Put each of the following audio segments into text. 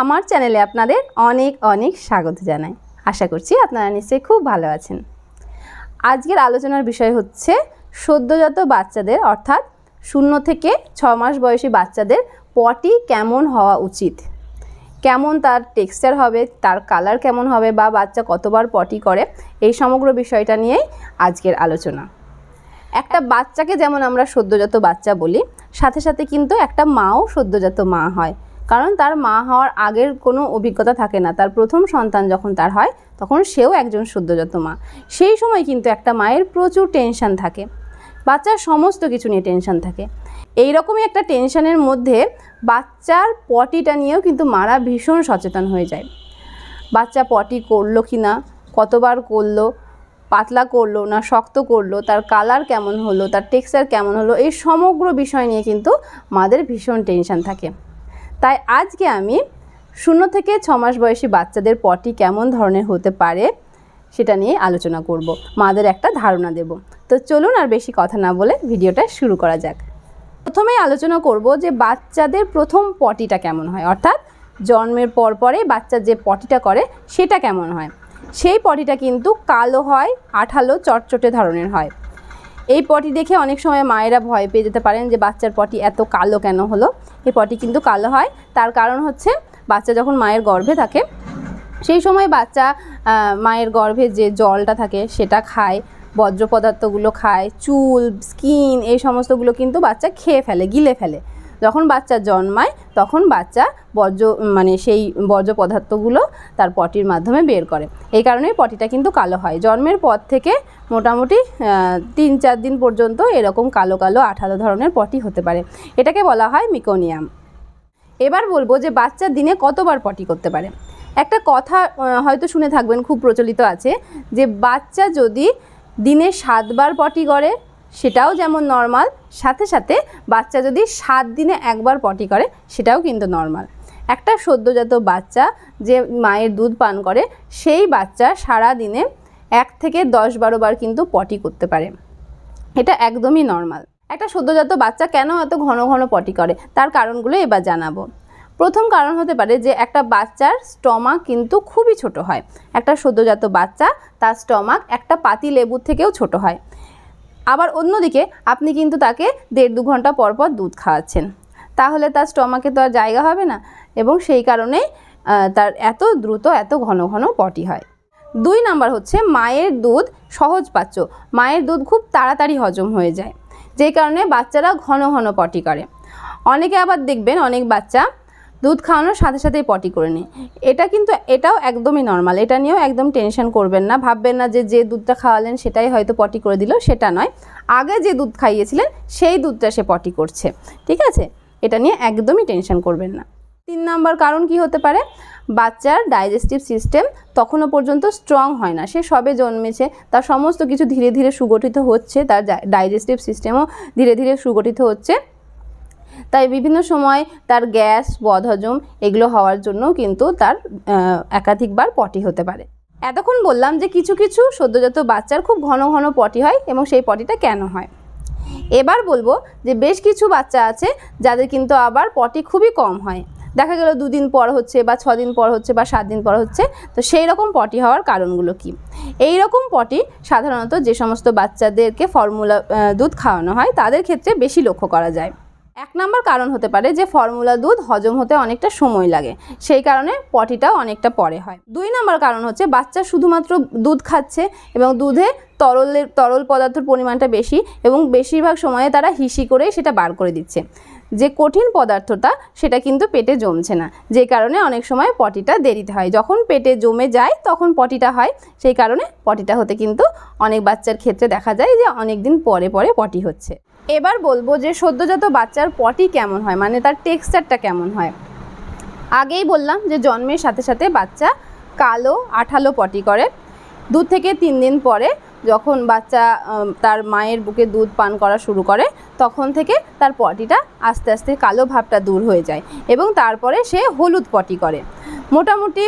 আমার চ্যানেলে আপনাদের অনেক অনেক স্বাগত জানাই। আশা করছি আপনারা নিশ্চয়ই খুব ভালো আছেন। আজকের আলোচনার বিষয় হচ্ছে সদ্যজাত বাচ্চাদের, অর্থাৎ শূন্য থেকে ছ মাস বয়সী বাচ্চাদের পটি কেমন হওয়া উচিত? কেমন তার টেক্সচার হবে, তার কালার কেমন হবে, বা বাচ্চা কতবার পটি করে? এই সমগ্র বিষয়টা নিয়েই আজকের আলোচনা। একটা বাচ্চাকে যেমন আমরা সদ্যজাত বাচ্চা বলি, সাথে সাথে কিন্তু একটা মাও সদ্যজাত মা হয়। কারণ তার মা হওয়ার আগের কোনো অভিজ্ঞতা থাকে না। তার প্রথম সন্তান যখন তার হয়, তখন সেও একজন সদ্যজাত মা। সেই সময় কিন্তু একটা মায়ের প্রচুর টেনশন থাকে। বাচ্চার সমস্ত কিছু নিয়ে টেনশন থাকে। এই রকমই একটা টেনশানের মধ্যে বাচ্চার পটিটা নিয়েও কিন্তু মারা ভীষণ সচেতন হয়ে যায়। বাচ্চা পটি করল কি না, কতবার করল, পাতলা করল না শক্ত করল, তার কালার কেমন হলো, তার টেক্সচার কেমন হলো, এই সমগ্র বিষয় নিয়ে কিন্তু মাদের ভীষণ টেনশন থাকে। তাই আজকে আমি শূন্য থেকে ছ মাস বয়সী বাচ্চাদের পটি কেমন ধরনের হতে পারে সেটা নিয়ে আলোচনা করব। মাদের একটা ধারণা দেব। তো চলুন আর বেশি কথা না বলে ভিডিওটা শুরু করা যাক। প্রথমেই আলোচনা করব যে বাচ্চাদের প্রথম পটিটা কেমন হয়। অর্থাৎ জন্মের পর পরে বাচ্চা যে পটিটা করে সেটা কেমন হয়? সেই পটিটা কিন্তু কালো হয়, আঠালো, চটচটে ধরনের হয়। এই পটি দেখে অনেক সময় মায়েরা ভয় পেয়ে যেতে পারেন যে বাচ্চার পটি এত কালো কেন হলো? এই পটি কিন্তু কালো হয়। তার কারণ হচ্ছে বাচ্চা যখন মায়ের গর্ভে থাকে, সেই সময় বাচ্চা মায়ের গর্ভে যে জলটা থাকে সেটা খায় বজ্র পদার্থগুলো খায়, চুল, স্কিন এই সমস্তগুলো কিন্তু বাচ্চা খেয়ে ফেলে, গিলে ফেলে। যখন বাচ্চা জন্মায়, তখন বাচ্চা বর্জ্য মানে সেই বর্জ্য পদার্থগুলো তার পটির মাধ্যমে বের করে। এই কারণে পটিটা কিন্তু কালো হয়। জন্মের পর থেকে মোটামুটি তিন চার দিন পর্যন্ত এরকম কালো কালো আঠালো ধরনের পটি হতে পারে। এটাকে বলা হয় মিকোনিয়াম। এবার বলব যে বাচ্চা দিনে কতবার পটি করতে পারে? একটা কথা হয়তো শুনে থাকবেন, খুব প্রচলিত আছে যে বাচ্চা যদি দিনে সাতবার পটি করে সেটাও যেমন নর্মাল সাথে সাথে বাচ্চা যদি সাত দিনে একবার পটি করে, সেটাও কিন্তু নর্মাল একটা সদ্যজাত বাচ্চা যে মায়ের দুধ পান করে, সেই বাচ্চা সারা দিনে এক থেকে দশ বারো বার কিন্তু পটি করতে পারে। এটা একদমই নর্মাল একটা সদ্যজাত বাচ্চা কেন এত ঘন ঘন পটি করে? তার কারণগুলো এবার জানাব। প্রথম কারণ হতে পারে যে, একটা বাচ্চার স্টমাক কিন্তু খুবই ছোট হয়। একটা সদ্যজাত বাচ্চা, তার স্টমাক একটা পাতি লেবুর থেকেও ছোট হয়। আবার অন্যদিকে আপনি কিন্তু তাকে দেড় দু ঘণ্টা পর পর দুধ খাওয়াচ্ছেন। তাহলে তার স্টমাকে তো আর জায়গা হবে না এবং সেই কারণে তার এত দ্রুত, এত ঘন ঘন পটি হয়। দুই নাম্বার হচ্ছে মায়ের দুধ সহজ পাচ্য। মায়ের দুধ খুব তাড়াতাড়ি হজম হয়ে যায়। যেই কারণে বাচ্চারা ঘন ঘন পটি করে। অনেকে আবার দেখবেন অনেক বাচ্চা দুধ খাওয়ানোর সাথে সাথেই পটি করে নেয় এটা কিন্তু এটাও একদমই নর্মাল এটা নিয়েও একদম টেনশন করবেন না। ভাববেন না যে যে দুধটা খাওয়ালেন সেটাই হয়তো পটি করে দিল, সেটা নয়। আগে যে দুধ খাইয়েছিলেন, সেই দুধটা সে পটি করছে। ঠিক আছে? এটা নিয়ে একদমই টেনশন করবেন না। তিন নাম্বার কারণ কি হতে পারে? বাচ্চার ডাইজেস্টিভ সিস্টেম তখনও পর্যন্ত স্ট্রং হয় না। সে সবে জন্মেছে, তার সমস্ত কিছু ধীরে ধীরে সুগঠিত হচ্ছে, তার ডাইজেস্টিভ সিস্টেমও ধীরে ধীরে সুগঠিত হচ্ছে। তাই বিভিন্ন সময় তার গ্যাস, বদহজম এগুলো হওয়ার জন্য কিন্তু তার একাধিকবার পটি হতে পারে। এতক্ষণ বললাম যে কিছু কিছু সদ্যজাত বাচ্চার খুব ঘন ঘন পটি হয় এবং সেই পটিটা কেন হয়। এবার বলব যে বেশ কিছু বাচ্চা আছে যাদের কিন্তু আবার পটি খুবই কম হয়। দেখা গেল দুদিন পর হচ্ছে বা ছদিন পর হচ্ছে বা সাত দিন পর হচ্ছে, তো সেই রকম পটি হওয়ার কারণগুলো কি? এই রকম পটি সাধারণত যে সমস্ত বাচ্চাদেরকে ফর্মুলা দুধ খাওয়ানো হয়, তাদের ক্ষেত্রে বেশি লক্ষ্য করা যায়। এক নম্বর কারণ হতে পারে যে ফর্মুলা দুধ হজম হতে অনেকটা সময় লাগে। সেই কারণে পটিটাও অনেকটা পরে হয়। দুই নম্বর কারণ হচ্ছে বাচ্চা শুধুমাত্র দুধ খাচ্ছে এবং দুধে তরলের তরল পদার্থের পরিমাণটা বেশি এবং বেশিরভাগ সময়ে তারা হিসি করেই সেটা বার করে দিচ্ছে। যে কঠিন পদার্থটা সেটা কিন্তু পেটে জমছে না। যে কারণে অনেক সময় পটিটা দেরিতে হয়। যখন পেটে জমে যায় তখন পটিটা হয়। সেই কারণে পটিটা হতে কিন্তু অনেক বাচ্চার ক্ষেত্রে দেখা যায় যে অনেক দিন পরে পরে পটি হচ্ছে। এবার বলব যে সদ্যজাত বাচ্চার পটি কেমন হয়? মানে তার টেক্সচারটা কেমন হয়? আগেই বললাম যে জন্মের সাথে সাথে বাচ্চা কালো, আঠালো পটি করে। দু থেকে তিন দিন পরে যখন বাচ্চা তার মায়ের বুকে দুধ পান করা শুরু করে, তখন থেকে তার পটিটা আস্তে আস্তে কালো ভাবটা দূর হয়ে যায় এবং তারপরে সে হলুদ পটি করে। মোটামুটি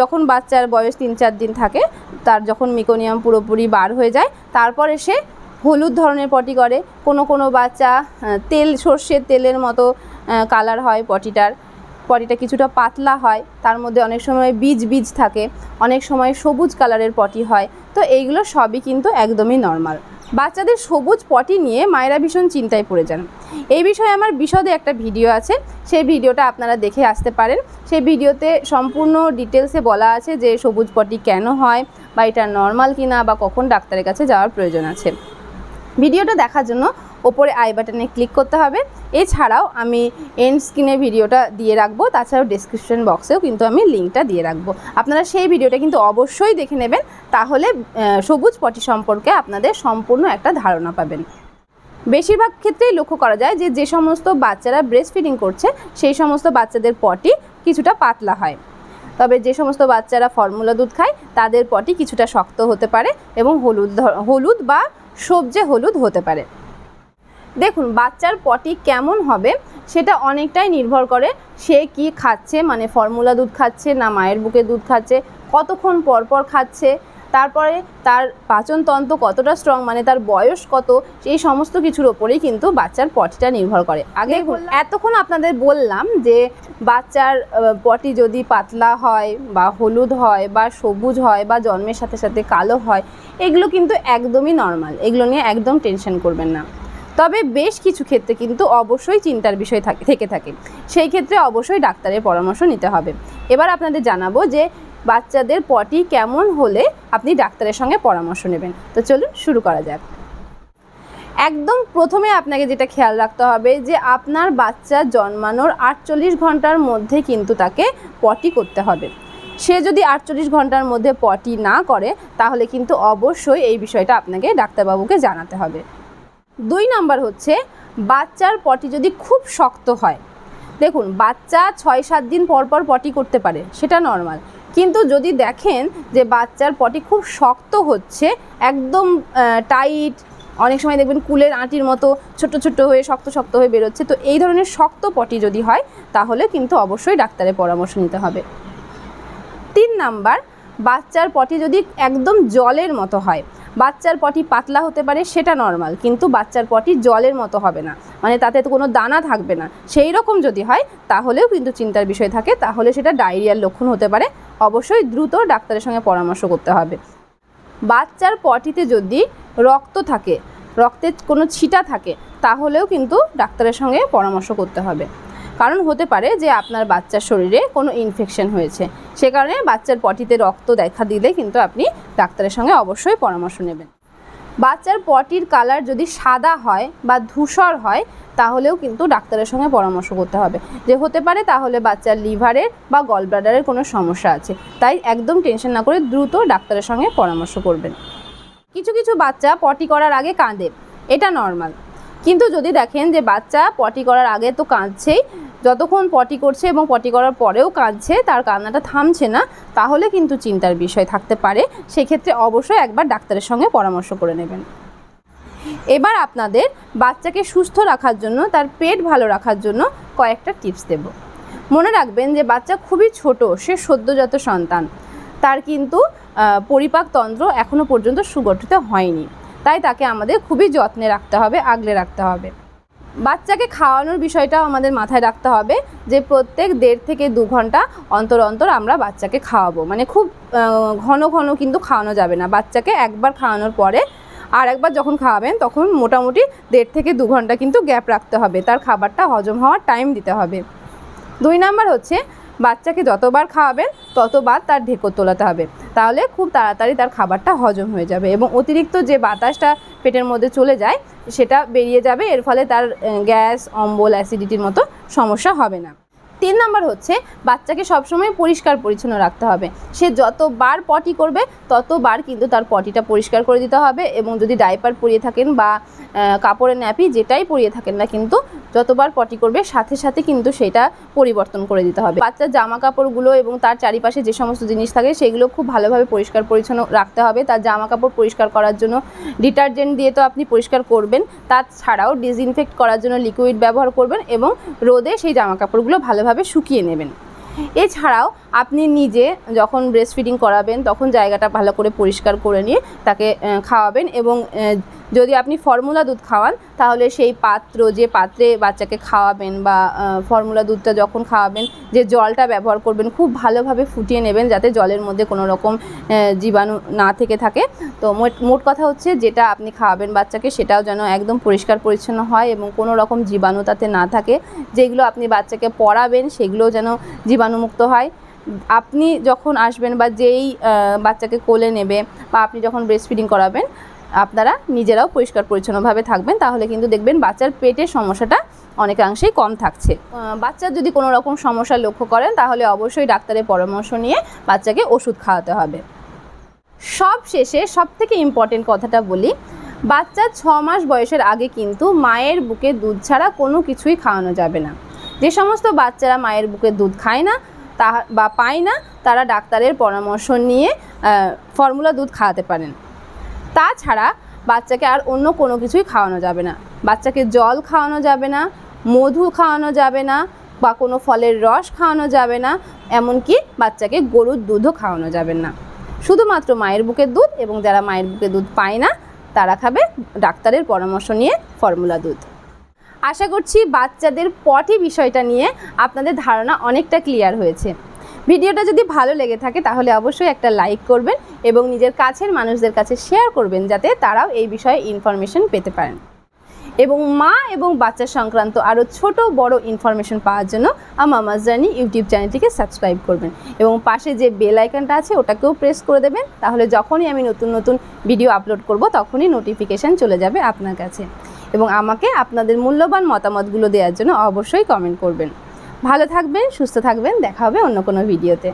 যখন বাচ্চার বয়স তিন চার দিন থাকে, তার যখন মিকোনিয়াম পুরোপুরি বার হয়ে যায়, তারপরে সে হলুদ ধরনের পটি করে। কোনো কোনো বাচ্চা তেল, সর্ষের তেলের মতো কালার হয় পটিটার। পটিটা কিছুটা পাতলা হয়, তার মধ্যে অনেক সময় বীজ বীজ থাকে, অনেক সময় সবুজ কালারের পটি হয়। তো এইগুলো সবই কিন্তু একদমই নর্মাল বাচ্চাদের সবুজ পটি নিয়ে মায়েরা ভীষণ চিন্তায় পড়ে যান। এই বিষয়ে আমার বিশদে একটা ভিডিও আছে, সেই ভিডিওটা আপনারা দেখে আসতে পারেন। সেই ভিডিওতে সম্পূর্ণ ডিটেলসে বলা আছে যে সবুজ পটি কেন হয়, বা এটা নর্মাল কিনা, বা কখন ডাক্তারের কাছে যাওয়ার প্রয়োজন আছে। ভিডিওটা দেখার জন্য ওপরে আই বাটনে ক্লিক করতে হবে। এছাড়াও আমি এন্ড স্ক্রিনে ভিডিওটা দিয়ে রাখব, তাছাড়াও ডিসক্রিপশন বক্সেও কিন্তু আমি লিঙ্কটা দিয়ে রাখব। আপনারা সেই ভিডিওটা কিন্তু অবশ্যই দেখে নেবেন, তাহলে সবুজ পটি সম্পর্কে আপনাদের সম্পূর্ণ একটা ধারণা পাবেন। বেশিরভাগ ক্ষেত্রেই লক্ষ্য করা যায় যে যে সমস্ত বাচ্চারা ব্রেস্ট ফিডিং করছে, সেই সমস্ত বাচ্চাদের পটি কিছুটা পাতলা হয়। তবে যে সমস্ত বাচ্চারা ফর্মুলা দুধ খায়, তাদের পটি কিছুটা শক্ত হতে পারে এবং হলুদ হলুদ বা সবজে হলুদ হতে পারে। দেখুন, বাচ্চার পটি কেমন হবে সেটা অনেকটাই নির্ভর করে সে কি খাচ্ছে মানে ফর্মুলা দুধ খাচ্ছে না মায়ের বুকে দুধ খাচ্ছে, কতক্ষণ পরপর পর খাচ্ছে তারপরে তার পাচনতন্ত্র কতটা স্ট্রং মানে তার বয়স কত এই সমস্ত কিছুর ওপরেই কিন্তু বাচ্চার পটিটা নির্ভর করে। আগে এতক্ষণ আপনাদের বললাম যে বাচ্চার পটি যদি পাতলা হয় বা হলুদ হয় বা সবুজ হয় বা জন্মের সাথে সাথে কালো হয় এগুলো কিন্তু একদমই নর্মাল এগুলো নিয়ে একদম টেনশন করবেন না। তবে বেশ কিছু ক্ষেত্রে কিন্তু অবশ্যই চিন্তার বিষয় থাকে থেকে সেই ক্ষেত্রে অবশ্যই ডাক্তারের পরামর্শ নিতে হবে। এবার আপনাদের জানাব যে বাচ্চাদের পটি কেমন হলে আপনি ডাক্তারের সঙ্গে পরামর্শ নেবেন। তো চলুন শুরু করা যাক। একদম প্রথমে আপনাকে যেটা খেয়াল রাখতে হবে যে আপনার বাচ্চা জন্মানোর আটচল্লিশ ঘণ্টার মধ্যে কিন্তু তাকে পটি করতে হবে। সে যদি আটচল্লিশ ঘণ্টার মধ্যে পটি না করে, তাহলে কিন্তু অবশ্যই এই বিষয়টা আপনাকে ডাক্তারবাবুকে জানাতে হবে। দুই নাম্বার হচ্ছে, বাচ্চার পটি যদি খুব শক্ত হয়, দেখুন বাচ্চা ছয় সাত দিন পর পর পটি করতে পারে, সেটা নর্মাল কিন্তু যদি দেখেন যে বাচ্চার পটি খুব শক্ত হচ্ছে, একদম টাইট অনেক সময় দেখবেন কুলের আঁটির মতো ছোট ছোট হয়ে, শক্ত শক্ত হয়ে বেরোচ্ছে, তো এই ধরনের শক্ত পটি যদি হয়, তাহলে কিন্তু অবশ্যই ডাক্তারের পরামর্শ নিতে হবে। তিন নাম্বার, বাচ্চার পটি যদি একদম জলের মতো হয় বাচ্চার পটি পাতলা হতে পারে, সেটা নর্মাল কিন্তু বাচ্চার পটি জলের মতো হবে না। মানে তাতে তো কোনো দানা থাকবে না। সেই রকম যদি হয়, তাহলেও কিন্তু চিন্তার বিষয় থাকে। তাহলে সেটা ডায়রিয়ার লক্ষণ হতে পারে। অবশ্যই দ্রুত ডাক্তারের সঙ্গে পরামর্শ করতে হবে। বাচ্চার পটিতে যদি রক্ত থাকে রক্তের কোনো ছিটা থাকে, তাহলেও কিন্তু ডাক্তারের সঙ্গে পরামর্শ করতে হবে। কারণ হতে পারে যে আপনার বাচ্চার শরীরে কোনো ইনফেকশন হয়েছে। সে কারণে বাচ্চার পটিতে রক্ত দেখা দিলে কিন্তু আপনি ডাক্তারের সঙ্গে অবশ্যই পরামর্শ নেবেন। বাচ্চার পটির কালার যদি সাদা হয় বা ধূসর হয়, তাহলেও কিন্তু ডাক্তারের সঙ্গে পরামর্শ করতে হবে। যে হতে পারে তাহলে বাচ্চার লিভারের বা গলব্লাডারের কোনো সমস্যা আছে। তাই একদম টেনশন না করে দ্রুত ডাক্তারের সঙ্গে পরামর্শ করবেন। কিছু কিছু বাচ্চা পটি করার আগে কাঁদে। এটা নর্মাল কিন্তু যদি দেখেন যে বাচ্চা পটি করার আগে তো কাঁদছেই, যতক্ষণ পটি করছে এবং পটি করার পরেও কাঁদছে, তার কান্নাটা থামছে না, তাহলে কিন্তু চিন্তার বিষয় থাকতে পারে। সেক্ষেত্রে অবশ্যই একবার ডাক্তারের সঙ্গে পরামর্শ করে নেবেন। এবার আপনাদের বাচ্চাকে সুস্থ রাখার জন্য, তার পেট ভালো রাখার জন্য কয়েকটা টিপস দেব। মনে রাখবেন যে বাচ্চা খুবই ছোট, সে সদ্যজাত সন্তান। তার কিন্তু পরিপাকতন্ত্র এখনও পর্যন্ত সুগঠিত হয়নি। তাই তাকে আমাদের খুবই যত্নে রাখতে হবে, আগলে রাখতে হবে। বাচ্চাকে খাওয়ানোর বিষয়টাও আমাদের মাথায় রাখতে হবে যে প্রত্যেক দেড় থেকে দু ঘণ্টা অন্তর অন্তর আমরা বাচ্চাকে খাওয়াবো। মানে খুব ঘন ঘন কিন্তু খাওয়ানো যাবে না। বাচ্চাকে একবার খাওয়ানোর পরে আর একবার যখন খাওয়াবেন তখন মোটামুটি দেড় থেকে দু ঘণ্টা কিন্তু গ্যাপ রাখতে হবে। তার খাবারটা হজম হওয়ার টাইম দিতে হবে। দুই নাম্বার হচ্ছে বাচ্চাকে যতবার খাওয়াবেন, ততবার তার ঢেকর তোলাতে হবে। তাহলে খুব তাড়াতাড়ি তার খাবারটা হজম হয়ে যাবে এবং অতিরিক্ত যে বাতাসটা পেটের মধ্যে চলে যায়, সেটা বেরিয়ে যাবে। এর ফলে তার গ্যাস, অম্বল, অ্যাসিডিটির মতো সমস্যা হবে না। তিন নম্বর হচ্ছে, বাচ্চাকে সবসময় পরিষ্কার পরিচ্ছন্ন রাখতে হবে। সে যতবার পটি করবে, ততবার কিন্তু তার পটিটা পরিষ্কার করে দিতে হবে এবং যদি ডাইপার পরিয়ে থাকেন বা কাপড়ের ন্যাপি যেটাই পরিয়ে থাকেন না কিন্তু, যতবার পটি করবে, সাথে সাথে কিন্তু সেটা পরিবর্তন করে দিতে হবে। বাচ্চার জামা কাপড়গুলো এবং তার চারিপাশে যে সমস্ত জিনিস থাকে, সেগুলো খুব ভালোভাবে পরিষ্কার পরিচ্ছন্ন রাখতে হবে। তার জামা কাপড় পরিষ্কার করার জন্য ডিটারজেন্ট দিয়ে তো আপনি পরিষ্কার করবেন, তাছাড়াও ডিসইনফেক্ট করার জন্য লিকুইড ব্যবহার করবেন এবং রোদে সেই জামা কাপড়গুলো ভালোভাবে শুকিয়ে নেবেন। এছাড়াও আপনি নিজে যখন ব্রেস্ট ফিডিং করাবেন, তখন জায়গাটা ভালো করে পরিষ্কার করে নিয়ে তাকে খাওয়াবেন এবং যদি আপনি ফর্মুলা দুধ খাওয়ান, তাহলে সেই পাত্র, যে পাত্রে বাচ্চাকে খাওয়াবেন বা ফর্মুলা দুধটা যখন খাওয়াবেন, যে জলটা ব্যবহার করবেন, খুব ভালোভাবে ফুটিয়ে নেবেন যাতে জলের মধ্যে কোনো রকম জীবাণু না থেকে থাকে। তো মোট কথা হচ্ছে যেটা আপনি খাওয়াবেন বাচ্চাকে, সেটাও যেন একদম পরিষ্কার পরিচ্ছন্ন হয় এবং কোনো রকম জীবাণু তাতে না থাকে। যেগুলো আপনি বাচ্চাকে পড়াবেন, সেগুলোও যেন জীবাণুমুক্ত হয়। আপনি যখন আসবেন বা যেই বাচ্চাকে কোলে নেবে বা আপনি যখন ব্রেস্ট ফিডিং করাবেন আপনারা নিজেরাও পরিষ্কার পরিচ্ছন্নভাবে থাকবেন, তাহলে কিন্তু দেখবেন বাচ্চার পেটের সমস্যাটা অনেকাংশেই কম থাকছে। বাচ্চার যদি কোনো রকম সমস্যা লক্ষ্য করেন, তাহলে অবশ্যই ডাক্তারের পরামর্শ নিয়ে বাচ্চাকে ওষুধ খাওয়াতে হবে। সব শেষে সব থেকে ইম্পর্টেন্ট কথাটা বলি, বাচ্চা ছ মাস বয়সের আগে কিন্তু মায়ের বুকে দুধ ছাড়া কোনো কিছুই খাওয়ানো যাবে না। যে সমস্ত বাচ্চারা মায়ের বুকে দুধ খায় না তা বা পায় না, তারা ডাক্তারের পরামর্শ নিয়ে ফর্মুলা দুধ খাওয়াতে পারেন। তাছাড়া বাচ্চাকে আর অন্য কোনো কিছুই খাওয়ানো যাবে না। বাচ্চাকে জল খাওয়ানো যাবে না, মধু খাওয়ানো যাবে না বা কোনো ফলের রস খাওয়ানো যাবে না, এমনকি বাচ্চাকে গরুর দুধও খাওয়ানো যাবে না। শুধুমাত্র মায়ের বুকের দুধ এবং যারা মায়ের বুকের দুধ পায় না, তারা খাবে ডাক্তারের পরামর্শ নিয়ে ফর্মুলা দুধ। আশা করছি বাচ্চাদের পটি বিষয়টা নিয়ে আপনাদের ধারণা অনেকটা ক্লিয়ার হয়েছে। ভিডিওটা যদি ভালো লেগে থাকে তাহলে অবশ্যই একটা লাইক করবেন এবং নিজের কাছের মানুষদের কাছে শেয়ার করবেন যাতে তারাও এই বিষয়ে ইনফরমেশন পেতে পারেন। এবং মা এবং বাচ্চা সংক্রান্ত আরও ছোট বড় ইনফরমেশন পাওয়ার জন্য আমামাজ জার্নি ইউটিউব চ্যানেলটিকে সাবস্ক্রাইব করবেন এবং পাশে যে বেল আইকনটা আছে ওটাকেও প্রেস করে দেবেন, তাহলে যখনই আমি নতুন নতুন ভিডিও আপলোড করব তখনই নোটিফিকেশান চলে যাবে আপনার কাছে। এবং আমাকে আপনাদের মূল্যবান মতামতগুলো দেওয়ার জন্য অবশ্যই কমেন্ট করবেন। ভালো থাকবেন সুস্থ থাকবেন দেখা হবে অন্য কোনো ভিডিওতে।